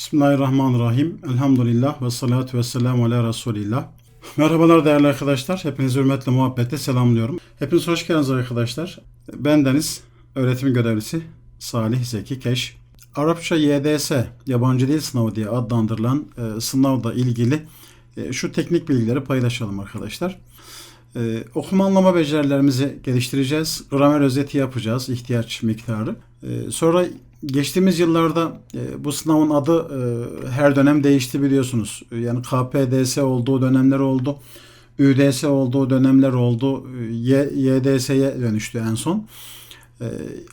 Bismillahirrahmanirrahim. Elhamdülillah ve salatu ve selamu ala Resulillah. Merhabalar değerli arkadaşlar. Hepinizi hürmetle muhabbetle selamlıyorum. Hepiniz hoş geldiniz arkadaşlar. Ben Deniz, öğretim görevlisi Salih Zeki Keş. Arapça YDS, yabancı dil sınavı diye adlandırılan e, sınavla ilgili e, şu teknik bilgileri paylaşalım arkadaşlar. Ee, okuma anlama becerilerimizi geliştireceğiz. Gramer özeti yapacağız, ihtiyaç miktarı. Ee, sonra geçtiğimiz yıllarda e, bu sınavın adı e, her dönem değişti biliyorsunuz. Yani KPDS olduğu dönemler oldu. ÜDS olduğu dönemler oldu. Y, YDS'ye dönüştü en son. Ee,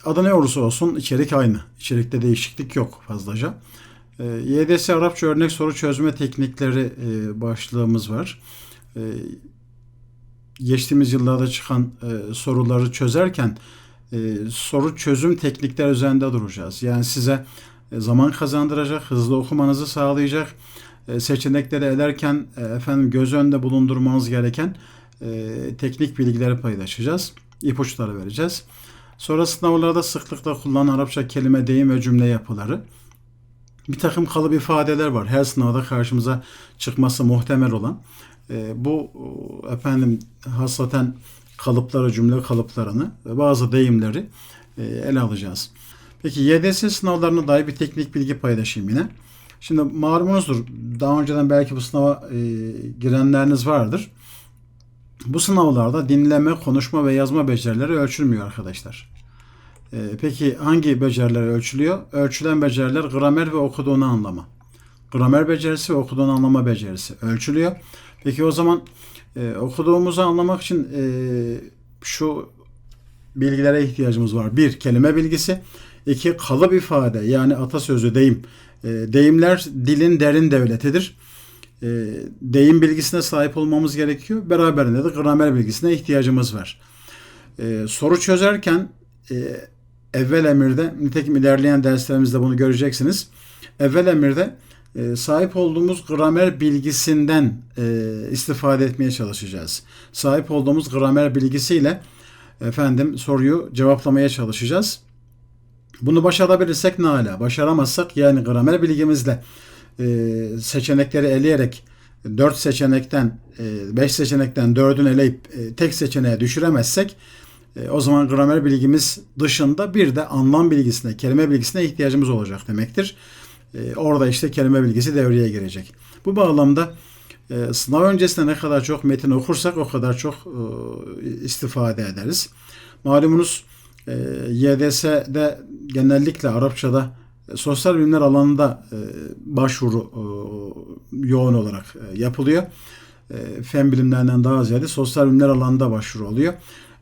adı ne olursa olsun içerik aynı. İçerikte değişiklik yok fazlaca. Ee, YDS Arapça örnek soru çözme teknikleri e, başlığımız var. Ee, geçtiğimiz yıllarda çıkan e, soruları çözerken e, soru çözüm teknikler üzerinde duracağız. Yani size e, zaman kazandıracak, hızlı okumanızı sağlayacak, e, seçenekleri ederken e, efendim göz önünde bulundurmanız gereken e, teknik bilgileri paylaşacağız. ipuçları vereceğiz. Sonra sınavlarda sıklıkla kullanılan Arapça kelime, deyim ve cümle yapıları. Bir takım kalıp ifadeler var. Her sınavda karşımıza çıkması muhtemel olan. E, bu efendim hasaten kalıpları, cümle kalıplarını ve bazı deyimleri e, ele alacağız. Peki YDS sınavlarına dair bir teknik bilgi paylaşayım yine. Şimdi malumunuzdur. Daha önceden belki bu sınava e, girenleriniz vardır. Bu sınavlarda dinleme, konuşma ve yazma becerileri ölçülmüyor arkadaşlar. E, peki hangi beceriler ölçülüyor? Ölçülen beceriler gramer ve okuduğunu anlama. Gramer becerisi ve okuduğunu anlama becerisi ölçülüyor. Peki o zaman e, okuduğumuzu anlamak için e, şu bilgilere ihtiyacımız var. Bir, kelime bilgisi. iki kalıp ifade yani atasözü, deyim. E, deyimler dilin derin devletidir. E, deyim bilgisine sahip olmamız gerekiyor. Beraberinde de gramer bilgisine ihtiyacımız var. E, soru çözerken e, evvel emirde, nitekim ilerleyen derslerimizde bunu göreceksiniz. Evvel emirde e, sahip olduğumuz gramer bilgisinden e, istifade etmeye çalışacağız. Sahip olduğumuz gramer bilgisiyle efendim soruyu cevaplamaya çalışacağız. Bunu başarabilirsek ne ala? Başaramazsak yani gramer bilgimizle e, seçenekleri eleyerek 4 seçenekten 5 seçenekten 4'ünü eleyip tek seçeneğe düşüremezsek o zaman gramer bilgimiz dışında bir de anlam bilgisine, kelime bilgisine ihtiyacımız olacak demektir. E, orada işte kelime bilgisi devreye girecek. Bu bağlamda e, sınav öncesinde ne kadar çok metin okursak o kadar çok e, istifade ederiz. Malumunuz e, YDS'de genellikle Arapçada sosyal bilimler alanında başvuru yoğun olarak yapılıyor. Fen bilimlerinden daha ziyade sosyal bilimler alanında başvuru oluyor.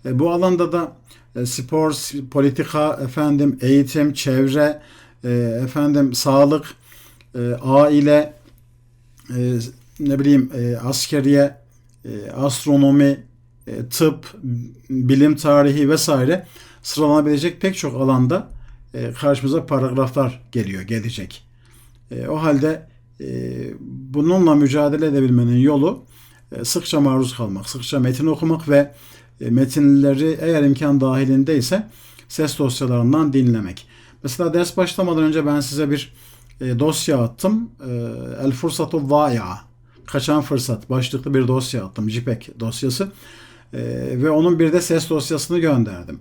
Bu alanda da e, spor, politika, efendim eğitim, çevre, e, efendim sağlık, e, aile, e, ne bileyim e, askeriye, e, astronomi, e, tıp, bilim tarihi vesaire sıralanabilecek pek çok alanda e, karşımıza paragraflar geliyor, gelecek. E, o halde e, bununla mücadele edebilmenin yolu e, sıkça maruz kalmak, sıkça metin okumak ve e, metinleri eğer imkan dahilindeyse ses dosyalarından dinlemek. Mesela ders başlamadan önce ben size bir e, dosya attım. E, El Fursatu Vaya. Kaçan Fırsat başlıklı bir dosya attım. JPEG dosyası. E, ve onun bir de ses dosyasını gönderdim.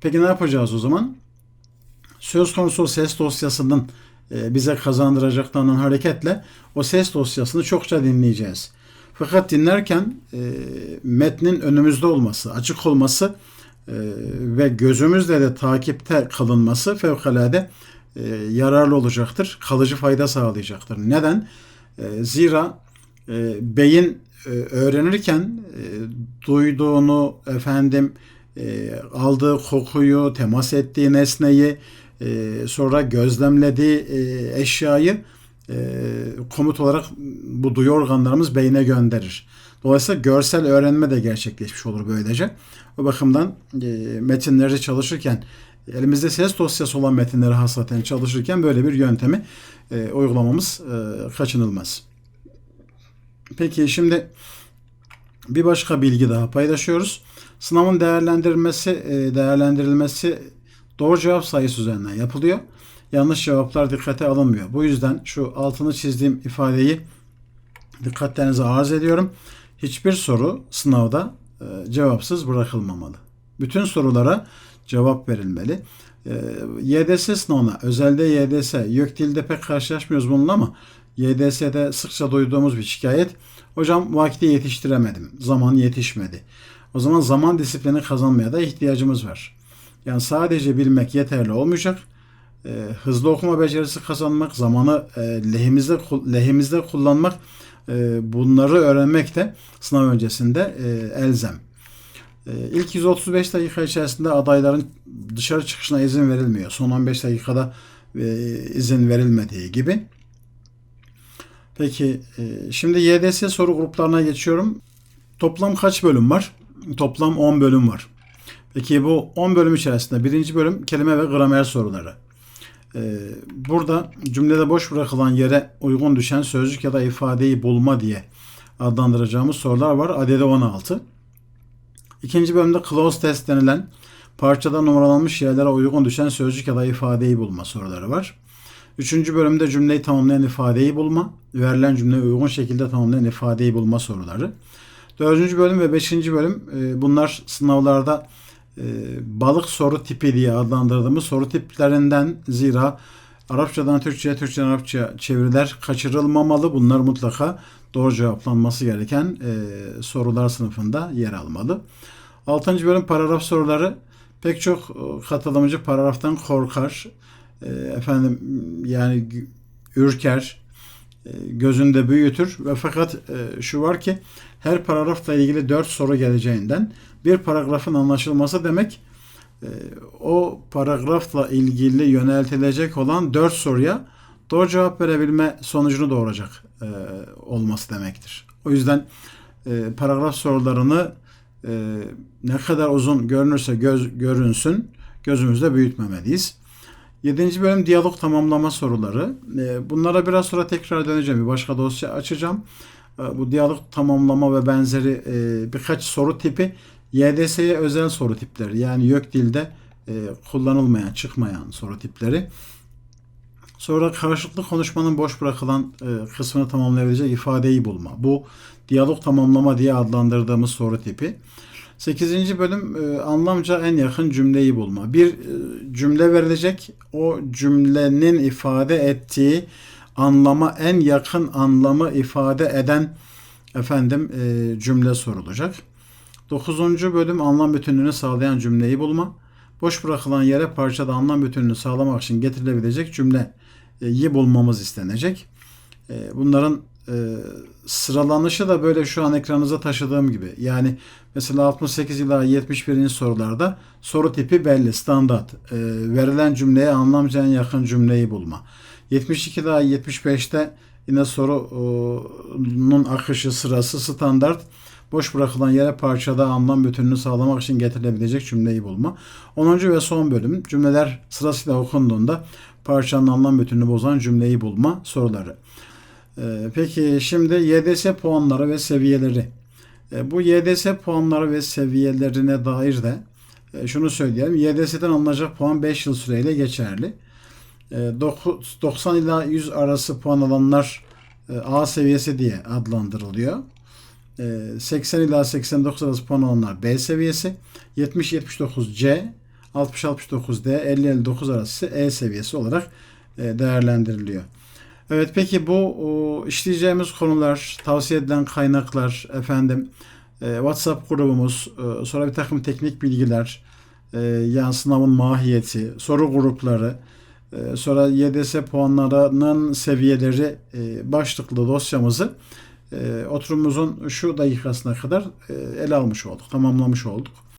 Peki ne yapacağız o zaman? Söz konusu ses dosyasının e, bize kazandıracaklarından hareketle o ses dosyasını çokça dinleyeceğiz. Fakat dinlerken e, metnin önümüzde olması, açık olması ve gözümüzle de takipte kalınması fevkalade e, yararlı olacaktır. Kalıcı fayda sağlayacaktır. Neden? E, zira e, beyin e, öğrenirken duyduğunu efendim aldığı kokuyu, temas ettiği nesneyi, sonra gözlemlediği eşyayı komut olarak bu duyu organlarımız beyne gönderir. Dolayısıyla görsel öğrenme de gerçekleşmiş olur böylece. O bakımdan e, metinleri çalışırken elimizde ses dosyası olan metinleri hasaten çalışırken böyle bir yöntemi e, uygulamamız e, kaçınılmaz. Peki şimdi bir başka bilgi daha paylaşıyoruz. Sınavın değerlendirilmesi e, değerlendirilmesi doğru cevap sayısı üzerinden yapılıyor. Yanlış cevaplar dikkate alınmıyor. Bu yüzden şu altını çizdiğim ifadeyi dikkatlerinize arz ediyorum. Hiçbir soru sınavda e, cevapsız bırakılmamalı. Bütün sorulara cevap verilmeli. E, YDS sınavına, özelde YDS, YÖKDİL'de pek karşılaşmıyoruz bununla ama YDS'de sıkça duyduğumuz bir şikayet. Hocam vakti yetiştiremedim, zaman yetişmedi. O zaman zaman disiplini kazanmaya da ihtiyacımız var. Yani sadece bilmek yeterli olmayacak. E, hızlı okuma becerisi kazanmak, zamanı e, lehimizde lehimizde kullanmak, bunları öğrenmek de sınav öncesinde e, elzem. E, ilk 135 dakika içerisinde adayların dışarı çıkışına izin verilmiyor. Son 15 dakikada e, izin verilmediği gibi. Peki e, şimdi YDS soru gruplarına geçiyorum. Toplam kaç bölüm var? Toplam 10 bölüm var. Peki bu 10 bölüm içerisinde birinci bölüm kelime ve gramer soruları. Ee, burada cümlede boş bırakılan yere uygun düşen sözcük ya da ifadeyi bulma diye adlandıracağımız sorular var. Adede 16. İkinci bölümde close test denilen parçada numaralanmış yerlere uygun düşen sözcük ya da ifadeyi bulma soruları var. Üçüncü bölümde cümleyi tamamlayan ifadeyi bulma, verilen cümleye uygun şekilde tamamlayan ifadeyi bulma soruları. Dördüncü bölüm ve beşinci bölüm e, bunlar sınavlarda e, balık soru tipi diye adlandırdığımız soru tiplerinden zira Arapçadan Türkçe'ye, Türkçe'den Arapça'ya çeviriler kaçırılmamalı. Bunlar mutlaka doğru cevaplanması gereken e, sorular sınıfında yer almalı. Altıncı bölüm paragraf soruları pek çok e, katılımcı paragraftan korkar. E, efendim yani ürker, e, gözünde büyütür ve fakat e, şu var ki her paragrafla ilgili dört soru geleceğinden bir paragrafın anlaşılması demek e, o paragrafla ilgili yöneltilecek olan dört soruya doğru cevap verebilme sonucunu doğuracak olması demektir. O yüzden paragraf sorularını ne kadar uzun görünürse göz, görünsün gözümüzde büyütmemeliyiz. Yedinci bölüm diyalog tamamlama soruları. Bunlara biraz sonra tekrar döneceğim. Bir başka dosya açacağım. Bu diyalog tamamlama ve benzeri birkaç soru tipi YDS'ye özel soru tipleri. Yani YÖK dilde kullanılmayan, çıkmayan soru tipleri. Sonra karşılıklı konuşmanın boş bırakılan kısmını tamamlayabilecek ifadeyi bulma. Bu diyalog tamamlama diye adlandırdığımız soru tipi. 8. bölüm e, anlamca en yakın cümleyi bulma. Bir e, cümle verilecek. O cümlenin ifade ettiği anlama en yakın anlamı ifade eden efendim e, cümle sorulacak. 9. bölüm anlam bütünlüğünü sağlayan cümleyi bulma. Boş bırakılan yere parçada anlam bütünlüğünü sağlamak için getirilebilecek cümleyi bulmamız istenecek. Bunların e, sıralanışı da böyle şu an ekranınıza taşıdığım gibi. Yani mesela 68 ila 71. sorularda soru tipi belli, standart. E, verilen cümleye anlamca en yakın cümleyi bulma. 72 ila 75'te yine sorunun akışı sırası standart. Boş bırakılan yere parçada anlam bütününü sağlamak için getirilebilecek cümleyi bulma. 10. ve son bölüm cümleler sırasıyla okunduğunda parçanın anlam bütününü bozan cümleyi bulma soruları. Ee, peki şimdi YDS puanları ve seviyeleri. Ee, bu YDS puanları ve seviyelerine dair de e, şunu söyleyelim. YDS'den alınacak puan 5 yıl süreyle geçerli. 90 ee, ila 100 arası puan alanlar e, A seviyesi diye adlandırılıyor. 80 ila 89 arası puan alanlar B seviyesi. 70-79 C, 60-69 D, 50-59 arası E seviyesi olarak e, değerlendiriliyor. Evet peki bu işleyeceğimiz konular, tavsiye edilen kaynaklar, efendim e, WhatsApp grubumuz, e, sonra bir takım teknik bilgiler, e, yani sınavın mahiyeti, soru grupları, e, sonra YDS puanlarının seviyeleri e, başlıklı dosyamızı e, oturumumuzun şu dakikasına kadar e, ele almış olduk, tamamlamış olduk.